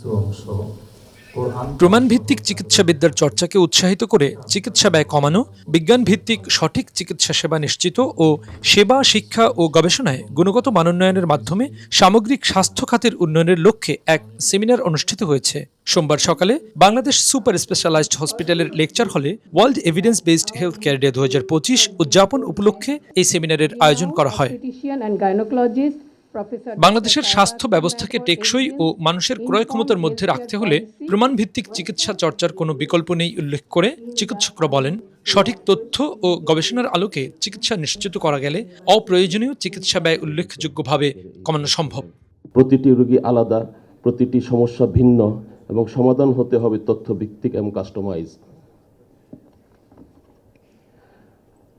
কিছু অংশ কোরআন প্রমাণভিত্তিক চিকিৎসাবিদ্যার চর্চাকে উৎসাহিত করে চিকিৎসা ব্যয় কমানো বিজ্ঞান ভিত্তিক সঠিক চিকিৎসা সেবা নিশ্চিত ও সেবা শিক্ষা ও গবেষণায় গুণগত মানোন্নয়নের মাধ্যমে সামগ্রিক স্বাস্থ্য খাতের উন্নয়নের লক্ষ্যে এক সেমিনার অনুষ্ঠিত হয়েছে। সোমবার সকালে বাংলাদেশ সুপার স্পেশালাইজড হসপিটালের লেকচার হলে world evidence based health care day দু হাজার পঁচিশ উদযাপন উপলক্ষে এই সেমিনারের আয়োজন করা হয়। বাংলাদেশের স্বাস্থ্য ব্যবস্থাকে টেকসই ও মানুষের ক্রয় ক্ষমতার মধ্যে রাখতে হলে প্রমাণভিত্তিক চিকিৎসা চর্চার কোনো বিকল্প নেই উল্লেখ করে চিকিৎসকরা বলেন সঠিক তথ্য ও গবেষণার আলোকে চিকিৎসা নিশ্চিত করা গেলে অপ্রয়োজনীয় চিকিৎসা ব্যয় উল্লেখযোগ্যভাবে কমানো সম্ভব। প্রতিটি রোগী আলাদা প্রতিটি সমস্যা ভিন্ন এবং সমাধান হতে হবে তথ্য ভিত্তিক এবং কাস্টমাইজ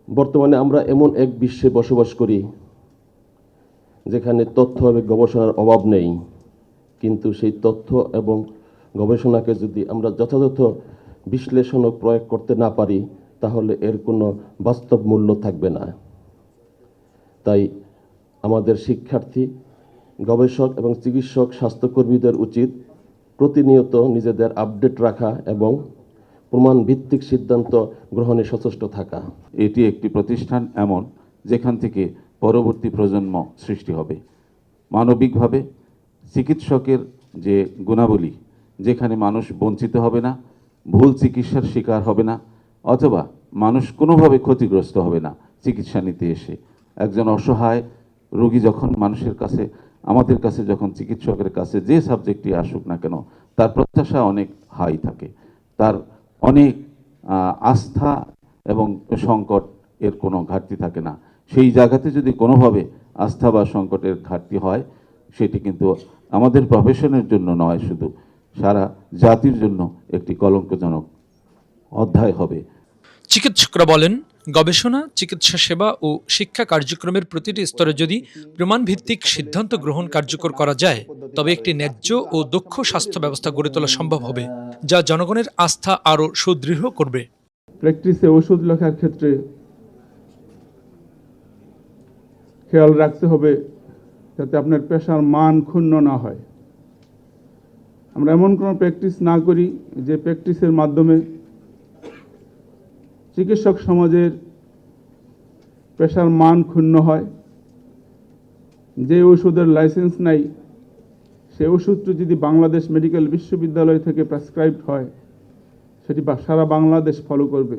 বর্তমানে আমরা এমন এক বিশ্বে বসবাস করি যেখানে তথ্য এবং গবেষণার অভাব নেই। কিন্তু সেই তথ্য এবং গবেষণাকে যদি আমরা যথাযথ বিশ্লেষণ প্রয়োগ করতে না পারি, তাহলে এর কোনো বাস্তব মূল্য থাকবে না। তাই আমাদের শিক্ষার্থী, গবেষক এবং চিকিৎসক, স্বাস্থ্যকর্মীদের উচিত প্রতিনিয়ত নিজেদের আপডেট রাখা এবং প্রমাণ ভিত্তিক সিদ্ধান্ত গ্রহণে সচেষ্ট থাকা। এটি একটি প্রতিষ্ঠান এমন যেখান থেকে পরবর্তী প্রজন্ম সৃষ্টি হবে। মানবিকভাবে চিকিৎসকের যে গুণাবলী, যেখানে মানুষ বঞ্চিত হবে না, ভুল চিকিৎসার শিকার হবে না, অথবা মানুষ কোনোভাবে ক্ষতিগ্রস্ত হবে না চিকিৎসা নিতে এসে। একজন অসহায় রোগী যখন মানুষের কাছে, আমাদের কাছে যখন চিকিৎসকের কাছে যে সাবজেক্টটি আসুক না কেন, তার প্রত্যাশা অনেক হাই থাকে। তার অনেক আস্থা এবং সংকট এর কোনো ঘাটতি থাকে না। সেই জায়গাতে যদি কোনোভাবে আস্থা বা সংকটের ঘাটতি হয় সেটি কিন্তু আমাদের প্রফেশনের জন্য নয় শুধু সারা জাতির জন্য একটি কলঙ্কজনক অধ্যায় হবে। চিকিৎসকরা বলেন গবেষণা চিকিৎসা সেবা ও শিক্ষা কার্যক্রমের প্রতিটি স্তরে যদি প্রমাণভিত্তিক সিদ্ধান্ত গ্রহণ কার্যকর করা যায় তবে একটি ন্যায্য ও দক্ষ স্বাস্থ্য ব্যবস্থা গড়ে তোলা সম্ভব হবে যা জনগণের আস্থা আরও সুদৃঢ় করবে। প্র্যাকটিসে ওষুধ লেখার ক্ষেত্রে খেয়াল রাখতে হবে যাতে আপনার পেশার মান ক্ষুণ্ণ না হয়। আমরা এমন কোনো প্র্যাকটিস না করি যে প্র্যাকটিসের মাধ্যমে চিকিৎসক সমাজের পেশার মান ক্ষুণ্ণ হয়। যে ওষুধের লাইসেন্স নাই সেই ওষুধটি যদি বাংলাদেশ মেডিকেল বিশ্ববিদ্যালয় থেকে প্রেসক্রাইব হয়, সেটি সারা বাংলাদেশ ফলো করবে।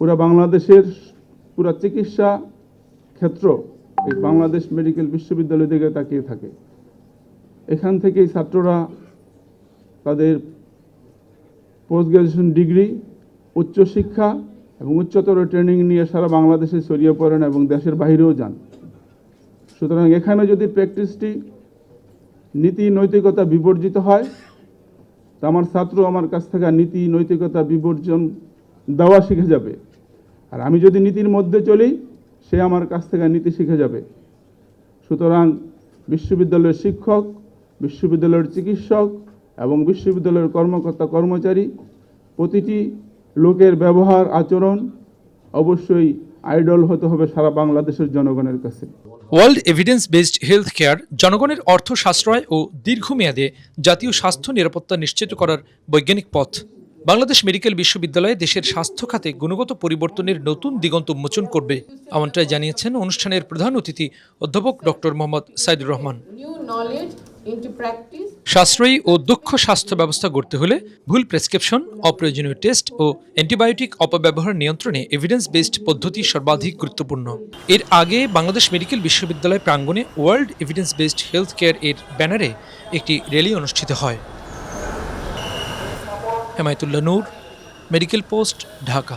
পুরা বাংলাদেশের পুরা চিকিৎসা ক্ষেত্র এই বাংলাদেশ মেডিকেল বিশ্ববিদ্যালয় দিকে তাকিয়ে থাকে। এখান থেকেই ছাত্ররা তাদের পোস্ট গ্রাজুয়েশন ডিগ্রি উচ্চশিক্ষা এবং উচ্চতর ট্রেনিং নিয়ে সারা বাংলাদেশে ছড়িয়ে পড়েন এবং দেশের বাইরেও যান। সুতরাং এখানে যদি প্র্যাকটিসটি নীতি নৈতিকতা বিবর্জিত হয়, তা আমার ছাত্র আমার কাছ থেকে নীতি নৈতিকতা বিবর্জন দেওয়া শিখে যাবে। আর আমি যদি নীতির মধ্যে চলি সে আমার কাছ থেকে নীতি শিখে যাবে। সুতরাং বিশ্ববিদ্যালয়ের শিক্ষক, বিশ্ববিদ্যালয়ের চিকিৎসক এবং বিশ্ববিদ্যালয়ের কর্মকর্তা, কর্মচারী, প্রতিটি লোকের ব্যবহার, আচরণ অবশ্যই আইডল হতে হবে সারা বাংলাদেশের জনগণের কাছে। World evidence based health care জনগণের অর্থ সাশ্রয় ও দীর্ঘমেয়াদে জাতীয় স্বাস্থ্য নিরাপত্তা নিশ্চিত করার বৈজ্ঞানিক পথ। বাংলাদেশ মেডিকেল বিশ্ববিদ্যালয়ে দেশের স্বাস্থ্য খাতে গুণগত পরিবর্তনের নতুন দিগন্ত উন্মোচন করবে এমনটাই জানিয়েছেন অনুষ্ঠানের প্রধান অতিথি অধ্যাপক ডক্টর মোহাম্মদ সাইদুর রহমান। সাশ্রয়ী ও দক্ষ স্বাস্থ্য ব্যবস্থা গড়তে হলে ভুল প্রেসক্রিপশন অপ্রয়োজনীয় টেস্ট ও অ্যান্টিবায়োটিক অপব্যবহার নিয়ন্ত্রণে এভিডেন্স বেসড পদ্ধতি সর্বাধিক গুরুত্বপূর্ণ। এর আগে বাংলাদেশ মেডিকেল বিশ্ববিদ্যালয় প্রাঙ্গণে world evidence based health care এর ব্যানারে একটি র্যালি অনুষ্ঠিত হয়। Hemayetullah Nur medical post Dhaka